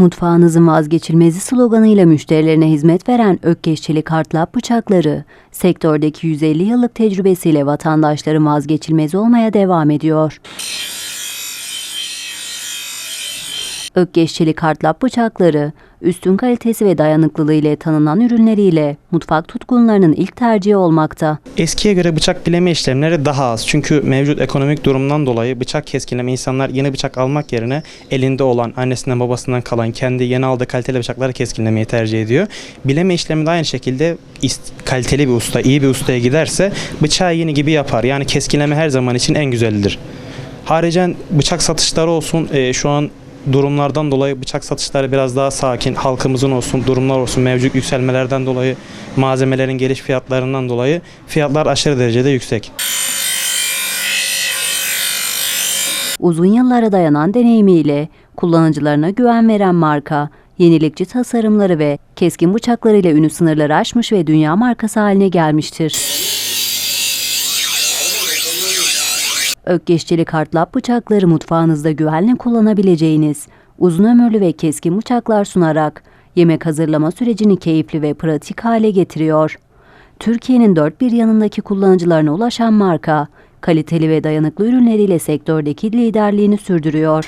Mutfağınızın vazgeçilmezi sloganıyla müşterilerine hizmet veren Ökkeş Çelik Hartlap bıçakları, sektördeki 150 yıllık tecrübesiyle vatandaşların vazgeçilmezi olmaya devam ediyor. Ökkeş Çelik Hartlap bıçakları, üstün kalitesi ve dayanıklılığı ile tanınan ürünleriyle mutfak tutkunlarının ilk tercihi olmakta. Eskiye göre bıçak bileme işlemleri daha az. Çünkü mevcut ekonomik durumdan dolayı bıçak keskinleme insanlar yeni bıçak almak yerine elinde olan annesinden babasından kalan kendi yeni aldığı kaliteli bıçakları keskinlemeyi tercih ediyor. Bileme işlemi de aynı şekilde kaliteli bir usta, iyi bir ustaya giderse bıçağı yeni gibi yapar. Yani keskinleme her zaman için en güzelidir. Haricen bıçak satışları olsun e, şu an durumlardan dolayı bıçak satışları biraz daha sakin. Halkımızın olsun, durumlar olsun, mevcut yükselmelerden dolayı, malzemelerin geliş fiyatlarından dolayı fiyatlar aşırı derecede yüksek. Uzun yıllara dayanan deneyimiyle kullanıcılarına güven veren marka, yenilikçi tasarımları ve keskin bıçaklarıyla ünü sınırları aşmış ve dünya markası haline gelmiştir. Ökkeş Çelik Hartlap bıçakları mutfağınızda güvenle kullanabileceğiniz, uzun ömürlü ve keskin bıçaklar sunarak yemek hazırlama sürecini keyifli ve pratik hale getiriyor. Türkiye'nin dört bir yanındaki kullanıcılarına ulaşan marka, kaliteli ve dayanıklı ürünleriyle sektördeki liderliğini sürdürüyor.